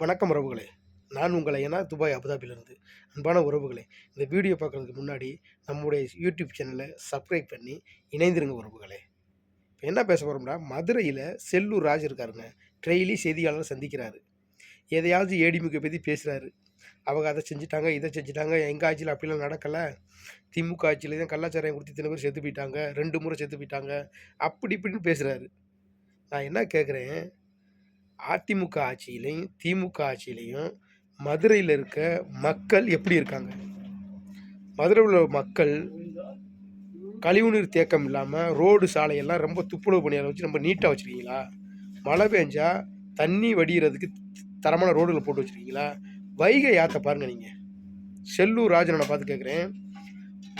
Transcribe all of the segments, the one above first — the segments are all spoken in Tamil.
வணக்கம் உறவுகளே. நான் உங்களை ஏன்னா துபாய் அபுதாபிலிருந்து அன்பான உறவுகளே இந்த வீடியோ பார்க்குறதுக்கு முன்னாடி நம்முடைய யூடியூப் சேனலை சப்ஸ்கிரைப் பண்ணி இணைந்திருங்க உறவுகளே. இப்போ என்ன பேச போகிறோம்னா மதுரையில் செல்லூர் ராஜ் இருக்காருங்க. டெய்லி செய்தியாளர் சந்திக்கிறாரு. எதையாவது ஏடிமுக பற்றி பேசுகிறாரு அவங்க அதை செஞ்சுட்டாங்க இதை செஞ்சுட்டாங்க எங்கள் ஆட்சியில் அப்படிலாம் நடக்கலை. திமுக ஆட்சியில் தான் கள்ளச்சாராயம் கொடுத்து இத்தனை பேர் செத்து போயிட்டாங்க ரெண்டு முறை செத்து போயிட்டாங்க. அப்படி இப்படின்னு பேசுகிறாரு நான் என்ன கேட்குறேன் அதிமுக ஆட்சியிலையும் திமுக ஆட்சியிலையும் மதுரையில் இருக்க மக்கள் எப்படி இருக்காங்க? மதுரையில் உள்ள மக்கள் கழிவுநீர் தேக்கம் இல்லாமல் ரோடு சாலையெல்லாம் ரொம்ப துப்புரவு பணியாளர் வச்சு ரொம்ப நீட்டாக வச்சுருக்கீங்களா? மழை பெஞ்சா தண்ணி வடிகிறதுக்கு தரமான ரோடுகளை போட்டு வச்சுருக்கீங்களா? வைகை ஆற்றை பாருங்கள் நீங்கள் செல்லூர் ராஜனை பார்த்து கேட்குறேன்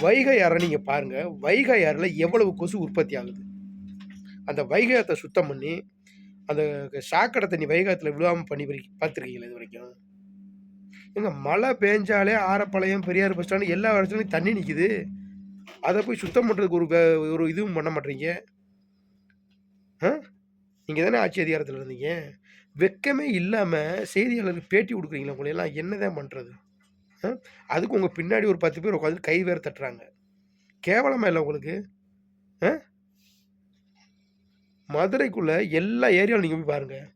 வைகை ஆறை நீங்கள் பாருங்கள் வைகை ஆறில் எவ்வளவு கொசு உற்பத்தி ஆகுது? அந்த வைகை ஆற்றை சுத்தம் பண்ணி அந்த சாக்கடை தண்ணி வைகாத்தில் விழுவாமல் பண்ணி பார்த்துருக்கீங்களா இது வரைக்கும்? ஏங்க மழை பேஞ்சாலே ஆரப்பாளையம் பெரியார் பஸ் ஸ்டாண்டு எல்லா இடத்துலையும் தண்ணி நிற்கிது அதை போய் சுத்தம் பண்ணுறதுக்கு ஒரு ஒரு இதுவும் பண்ண மாட்டீங்க ஆ? நீங்கள் தானே ஆட்சி அதிகாரத்தில் இருந்தீங்க. வெக்கமே இல்லாமல் செய்தியாளருக்கு பேட்டி கொடுக்குறீங்களா உங்களை எல்லாம்? என்னதான் பண்ணுறது அதுக்கு உங்கள் பின்னாடி ஒரு பத்து பேர் உட்காந்து கை வேறு தட்டுறாங்க. கேவலமா இல்லை உங்களுக்கு? ஆ? மதுரைக்குள்ளே எல்லா ஏரியாவும் நீங்கள் போய் பாருங்கள்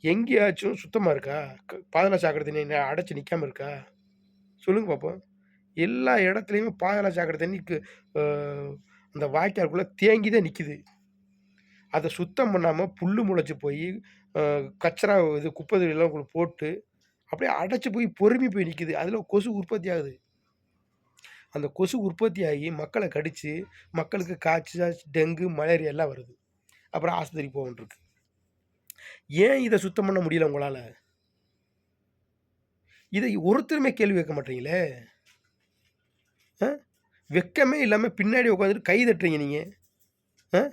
எங்கேயாச்சும் சுத்தமாக இருக்கா? க- சாக்கடை தண்ணி அடைச்சி நிற்காம இருக்கா? சொல்லுங்கள் பார்ப்போம் எல்லா இடத்துலையுமே பாதலா சாக்கடை தண்ணிக்கு அந்த வாய்க்காலுக்குள்ளே தேங்கி தான் நிற்கிது அதை சுத்தம் பண்ணாமல் புல் முளைச்சி போய் கச்சரா இது குப்பை எல்லாம் உள்ள போட்டு அப்படியே அடைச்சி போய் பொறுமி போய் நிற்கிது அதில் கொசு உற்பத்தி ஆகுது. அந்த கொசு உற்பத்தி ஆகி மக்களை கடித்து மக்களுக்கு காய்ச்சல் டெங்கு மலேரியா எல்லாம் வருது. அப்புறம் ஆஸ்பத்திரி போகன்றிருக்கு ஏன் இதை சுத்தம் பண்ண முடியல உங்களால்? இதை ஒருத்தருமே கேள்வி கேட்க மாட்டீங்களே? ஆ? வெக்கமே இல்லாமல் பின்னாடி உட்காந்துட்டு கை தட்டுறீங்க நீங்கள் ஆ?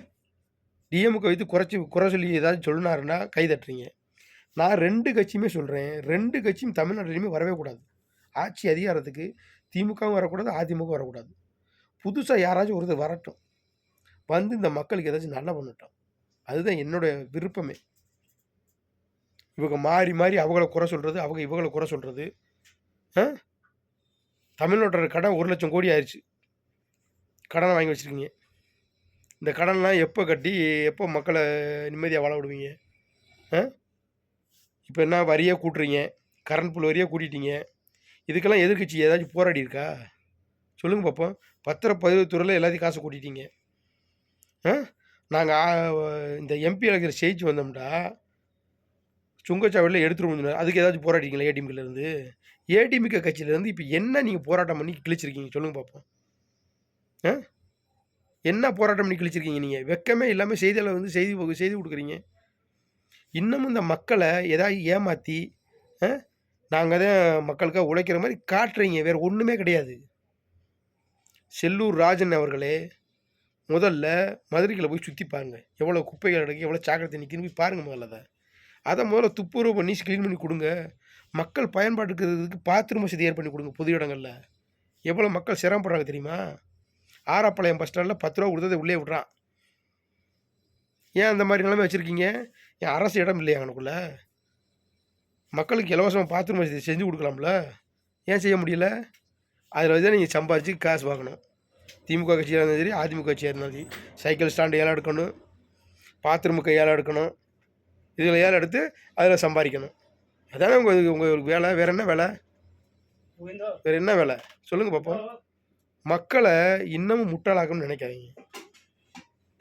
டிஎம்கே வைத்து குறைச்சி குறை சொல்லி ஏதாவது சொல்லினாருன்னா கை தட்டுறீங்க. நான் ரெண்டு கட்சியுமே சொல்கிறேன் ரெண்டு கட்சியும் தமிழ்நாட்டிலையுமே வரவே கூடாது. ஆட்சி அதிகாரத்துக்கு திமுகவும் வரக்கூடாது அதிமுக வரக்கூடாது. புதுசாக யாராச்சும் ஒருத்தர் வரட்டும். வந்து இந்த மக்களுக்கு ஏதாச்சும் நல்லா பண்ணட்டும். அதுதான் என்னோட விருப்பமே. இவங்க மாறி மாறி அவங்கள குறை சொல்கிறது அவங்க இவங்கள குறை சொல்கிறது தமிழ்நாட்டோட கடன் ஒரு லட்சம் கோடி ஆயிடுச்சு கடனை வாங்கி வச்சுருக்கீங்க. இந்த கடன்லாம் எப்போ கட்டி எப்போ மக்களை நிம்மதியாக வாழ விடுவீங்க? ஆ? இப்போ என்ன வரியாக கூட்டுறீங்க? கரண்ட் புல் வரியாக கூட்டிட்டீங்க. இதுக்கெல்லாம் எதிர்க்கட்சி ஏதாச்சும் போராடி இருக்கா? சொல்லுங்கள் பார்ப்போம் பத்திர துறையில் எல்லாத்தையும் காசு கூட்டிட்டீங்க. ஆ? நாங்கள் இந்த எம்பி எலெக்ஷன் ஜெயிச்சு வந்தோம்டா. சுங்கச்சாவடியில் எடுத்துருவோம் அதுக்கு ஏதாச்சும் போராடிங்களா ஏடிஎம்கிலேருந்து ஏடிஎம்கே கட்சியிலேருந்து இப்போ என்ன நீங்கள் போராட்டம் பண்ணி கிழிச்சிருக்கீங்க? சொல்லுங்கள் பார்ப்போம் ஆ? என்ன போராட்டம் பண்ணி கிழிச்சிருக்கீங்க நீங்கள் வெக்கமே இல்லாமல் செய்தியாளர் வந்து செய்தி செய்தி கொடுக்குறீங்க. இன்னமும் இந்த மக்களை ஏதாவது ஏமாற்றி நாங்கள் தான் மக்களுக்காக உழைக்கிற மாதிரி காட்டுறீங்க. வேறு ஒன்றுமே கிடையாது. செல்லூர் ராஜன் அவர்களே முதல்ல மதுரைகளை போய் சுற்றி பாருங்கள் எவ்வளோ குப்பைகள் கிடக்கு எவ்வளோ சாக்கிரத்தை நிற்கின்னு போய் பாருங்க முதல்ல அதை. அதை முதல்ல துப்புரவு பண்ணி க்ளீன் பண்ணி கொடுங்க. மக்கள் பயன்பாட்டுக்கு பாத்ரூம் வசதி ஏற்பண்ணி கொடுங்க பொது இடங்களில். எவ்வளோ மக்கள் சிரமப்படுறாங்க தெரியுமா? ஆறாப்பாளையம் பஸ் ஸ்டாண்டில் பத்து ரூபா கொடுத்ததை உள்ளே விட்றான். ஏன் அந்த மாதிரி நிலைமை வச்சுருக்கீங்க? என் அரசு இடம் இல்லையா அங்கனுக்குள்ள மக்களுக்கு இலவசமாக பாத்ரூம் வசதி செஞ்சு கொடுக்கலாம்ல. ஏன் செய்ய முடியல? அதில் வந்து நீங்கள் சம்பாதிச்சு காசு வாங்கணும். திமுக கட்சியாக இருந்தாலும் சரி அதிமுக கட்சியாக இருந்தாலும் சரி சைக்கிள் ஸ்டாண்டு ஏலம் எடுக்கணும் பாத்ரூமுக்கு ஏலம் எடுக்கணும் இதில் ஏலம் எடுத்து அதில் சம்பாதிக்கணும். அதானே உங்கள் உங்கள் வேலை வேறு என்ன வேலை? வேறு என்ன வேலை? சொல்லுங்கள் பார்ப்போம் மக்களை இன்னமும் முட்டாளாக்கணும்னு நினைக்காதீங்க.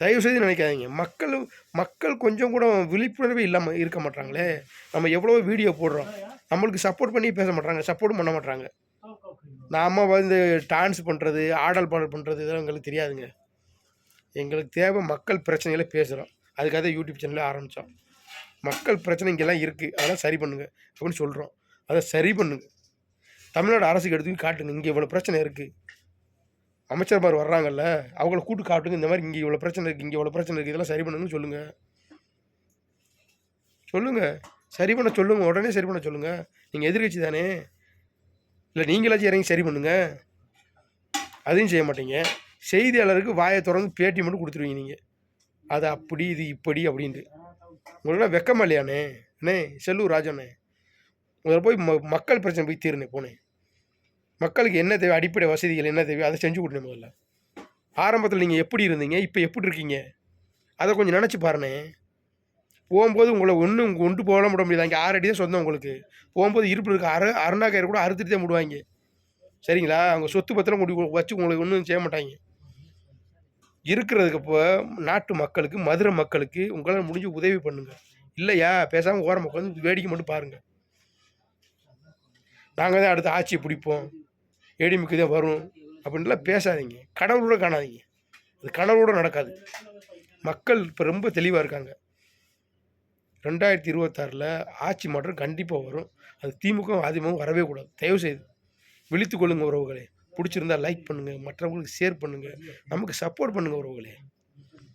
தயவு செய்து நினைக்காதீங்க. மக்கள் மக்கள் கொஞ்சம் கூட விழிப்புணர்வே இல்லாமல் இருக்க மாட்டாங்களே. நம்ம எவ்வளோ வீடியோ போடுறோம். நம்மளுக்கு சப்போர்ட் பண்ணி பேச மாட்டாங்க சப்போர்ட்டும் பண்ண மாட்டாங்க. நாம் வந்து டான்ஸ் பண்ணுறது ஆடல் பாடல் பண்ணுறது இதெல்லாம் எங்களுக்கு தெரியாதுங்க. எங்களுக்கு தேவை மக்கள் பிரச்சனைகளை பேசுகிறோம் அதுக்காக தான் யூடியூப் சேனலில் ஆரம்பித்தோம் மக்கள் பிரச்சனை இங்கெல்லாம் இருக்குது அதெல்லாம் சரி பண்ணுங்கள் அப்படின்னு சொல்கிறோம் அதை சரி பண்ணுங்கள் தமிழ்நாடு அரசுக்கு எடுத்து காட்டுங்க. இங்கே இவ்வளோ பிரச்சனை இருக்குது அமைச்சர்மார் வர்றாங்கல்ல அவங்கள கூட்டு காட்டுங்க. இந்த மாதிரி இங்கே இவ்வளோ பிரச்சனை இருக்குது இங்கே இவ்வளோ பிரச்சனை இருக்குது இதெல்லாம் சரி பண்ணுங்கன்னு சொல்லுங்கள் சொல்லுங்கள் சரி பண்ண சொல்லுங்கள் உடனே சரி பண்ண சொல்லுங்கள் நீங்கள் எதிர்கட்சி தானே. இல்லை நீங்களாச்சும் இறங்கி சரி பண்ணுங்க. அதையும் செய்ய மாட்டீங்க. செய்தியாளருக்கு வாயை திறந்து பேட்டி மட்டும் கொடுத்துருவீங்க நீங்கள் அது அப்படி இது இப்படி அப்படின்ட்டு. உங்களுக்குலாம் வெக்கமா இல்லையாண்ணே? அண்ணே செல்லூர் ராஜண்ணே. முதல்ல போய் ம மக்கள் பிரச்சனை போய் தீர்னேன் போனேன் மக்களுக்கு என்ன தேவை? அடிப்படை வசதிகள் என்ன தேவையோ அதை செஞ்சு கொடுங்க முதல்ல. ஆரம்பத்தில் நீங்கள் எப்படி இருந்தீங்க? இப்போ எப்படி இருக்கீங்க? அதை கொஞ்சம் நினச்சி பாருண்ணே. போகும்போது உங்களை ஒன்றும் கொண்டு போக விட முடியாது அங்கே ஆறு அடி தான் சொந்தம் உங்களுக்கு. போகும்போது இருப்பு இருக்க. அரை அருணாக்கயிறு கூட அறுத்துட்டு தான் விடுவாங்க. சரிங்களா? அவங்க சொத்து பத்திரம் கொண்டு வச்சு உங்களுக்கு ஒன்றும் செய்ய மாட்டாங்க. இருக்கிறதுக்கு இப்போ நாட்டு மக்களுக்கு மதுரை மக்களுக்கு உங்களால் முடிஞ்சு உதவி பண்ணுங்கள் இல்லையா? பேசாமல் ஓரம் உட்காந்து வேடிக்கை மட்டும் பாருங்கள் நாங்கள் தான் அடுத்த ஆட்சியை பிடிப்போம். ஏடிமிக்கு தான் வரும். அப்படின்லாம் பேசாதீங்க. கடவுளோட காணாதீங்க. அது கடவுளோட நடக்காது. மக்கள் இப்போ ரொம்ப தெளிவாக இருக்காங்க. ரெண்டாயிரத்தி இருபத்தாறில் ஆட்சி மாற்றம் கண்டிப்பாக வரும். அது திமுக அதிமுக வரவே கூடாது. தயவு செய்து விழித்து கொள்ளுங்க உறவுகளே. பிடிச்சிருந்தா லைக் பண்ணுங்கள் மற்றவங்களுக்கு ஷேர் பண்ணுங்கள் நமக்கு சப்போர்ட் பண்ணுங்கள் உறவுகளே.